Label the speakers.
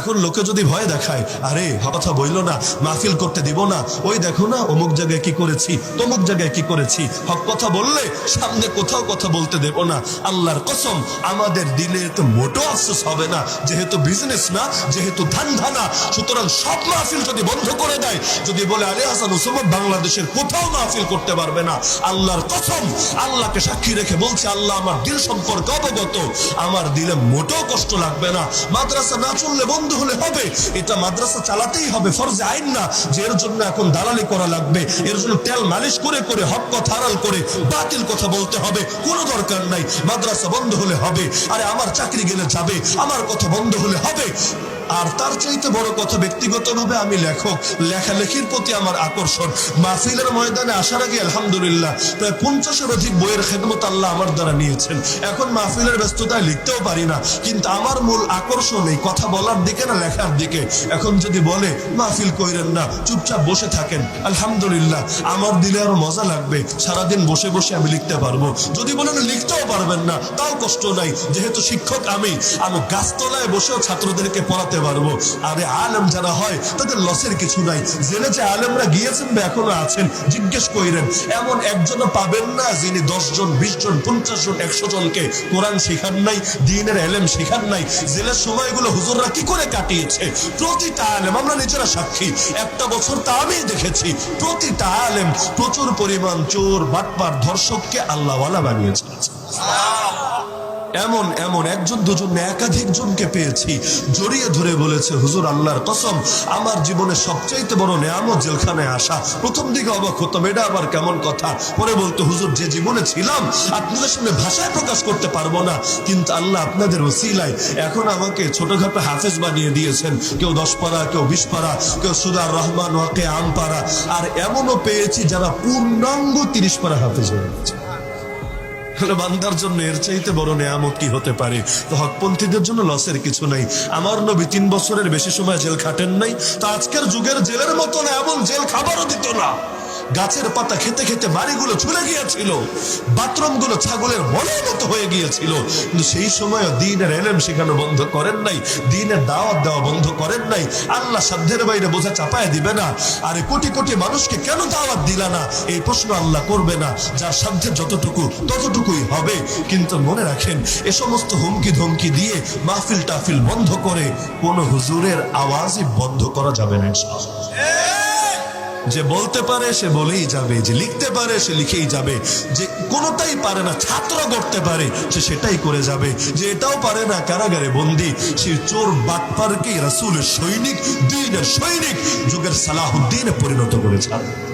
Speaker 1: এখন লোকে যদি ভয় দেখায়, আরে কথা বইল না, মাহফিল করতে দিব না, ওই দেখো না, অমুক জায়গায় কি করেছি, তমুক জায়গায় কি করেছি, হক কথা বললে সামনে কোথাও কথা বলতে দেব না। আল্লাহর কসম, আমাদের দিলে তো মোটো আফসোস হবে না, যেহেতু বিজনেস না, যেহেতু ধান্দা না, সুতরাং সব মাহফিল যদি বন্ধ করে দেয়, যদি বলে, আরে, হাসান ওসমান বাংলাদেশের কোথাও মাহফিল করতে পারবে না, আল্লাহর কসম, আল্লাহকে সাক্ষী রেখে বলছে, আল্লাহ আমার দিল সম্পর্কে অবগত, আমার দিলে মোটেও কষ্ট লাগবে না, মাদ্রাসা না চললে বন্ধ হলে হবে। এটা মাদ্রাসা চালাতেই হবে, ফরজে আইন না যে এর জন্য এখন দালালি করা লাগবে। এর জন্য তেল মালিশ করে করে, হক কথা আড়াল করে, বাতিল কথা বলতে হবে। কোনো দরকার নাই। মাদ্রাসা বন্ধ হলে হবে। আরে আমার চাকরি গেলে যাবে। আমার কথা বন্ধ হলে হবে। আর তার চাইতে বড় কথা ব্যক্তিগতভাবে আমি লেখক। লেখালেখির প্রতি আমার আকর্ষণ। মাহফিলের ময়দানে আসার আগে আলহামদুলিল্লাহ, প্রায় পঞ্চাশের অধিক বইয়ের খেদমত আল্লাহ আমার দ্বারা নিয়েছেন। এখন মাহফিলের ব্যস্ততায় লিখতেও পারি না। কিন্তু আমার মূল আকর্ষণ এই কথা বলার দিকে না লেখার দিকে। এখন যদি বলে, মাহফিল কইরেন না, চুপচাপ বসে থাকেন। আলহামদুলিল্লাহ, আমার দিলে আরও মজা লাগবে। সারাদিন বসে বসে আমি লিখতে পারব। যদি বলেন লিখতেও পারবেন না, তাও কষ্ট নাই। যেহেতু শিক্ষক আমি আমি গাছতলায় বসেও ছাত্রদেরকে পড়াতে পারব। আরে আলেম যারা হয়, তাদের লসের কিছু নাই। যে গিয়েছেন বা এখনও আছেন, জিজ্ঞেস কইরেন। এমন একজনও পাবেন না যিনি বিশ জন পঞ্চাশ জন একশো জনকে কোরআন শিখান নাই, দিনের শিখান নাই। জেলের সময়গুলো হুজুররা কি করে কাটিয়েছে? প্রতিটা আলেম, আমরা নিজেরা সাক্ষী। একটা বছর তা আমি দেখেছি, প্রতিটা আলেম প্রচুর পরিমাণ চোর, বাটপার, ধর্ষককে আল্লাহওয়ালা বানিয়েছে। এমন এমন একজন, দুজন, একাধিক জনকে পেয়েছি, জড়িয়ে ধরে বলেছে, হুজুর, আল্লাহর কসম, আমার জীবনে সবচাইতে বড় নেয়ামত জেলখানায় আসা। প্রথম দিকে অবাক হতাম, এটা আবার কেমন কথা? পরে বলতো, হুজুর, যে জীবনে ছিলাম, আপনাদের সামনে ভাষায় প্রকাশ করতে পারব না, কিন্তু আল্লাহ আপনাদের ওসিলায় এখন আমাকে ছোটখাটো হাফেজ বানিয়ে দিয়েছেন। কেউ দশ পারা, কেউ বিশ পারা, কেউ সুদার রহমান ওয়াকে আম পারা। আর এমনও পেয়েছি যারা পূর্ণাঙ্গ তিরিশ পারা হাফেজ হয়ে গেছে। বান্দার জন্য এর চাইতে বড় নেয়ামত কি হতে পারে? তো হকপন্থীদের জন্য লসের কিছু নাই। আমার নবী তিন বছরের বেশি সময় জেল খাটেন নাই, তা আজকের যুগের জেলের মতো না এমন জেল খাবারও দিত না। গাছের পাতা খেতে খেতে বাড়িগুলো ছুলে গিয়েছিল। বাথরুমগুলো ছাগলের মনের মতো হয়ে গিয়েছিল। কিন্তু সেই সময় দিনের এলেম শেখানো বন্ধ করেন নাই। দিনের দাওয়াত দেওয়া বন্ধ করেন নাই। আল্লাহ সাধ্যের বাইরে বোঝা চাপায় দিবে না। আরে কোটি কোটি মানুষকে কেন দাওয়াত দিলা না? এই প্রশ্ন আল্লাহ করবে না। যার সাধ্যের যতটুকু, ততটুকুই হবে। কিন্তু মনে রাখেন, এ সমস্ত হুমকি ধমকি দিয়ে মাহফিল টাফিল বন্ধ করে কোন হুজুরের আওয়াজই বন্ধ করা যাবে না, ইনশাআল্লাহ। যে বলতে পারে সে বলেই যাবে, যে লিখতে পারে সে লিখেই যাবে, যে কোনোটাই পারে না, ছাত্র করতে পারে সে সেটাই করে যাবে, যে এটাও পারে না, কারাগারে বন্দি, সে চোর, বাটপারকেই রাসুলের সৈনিক, দিনের সৈনিক, যুগের সালাহুদ্দিনে পরিণত করে ছাড়বে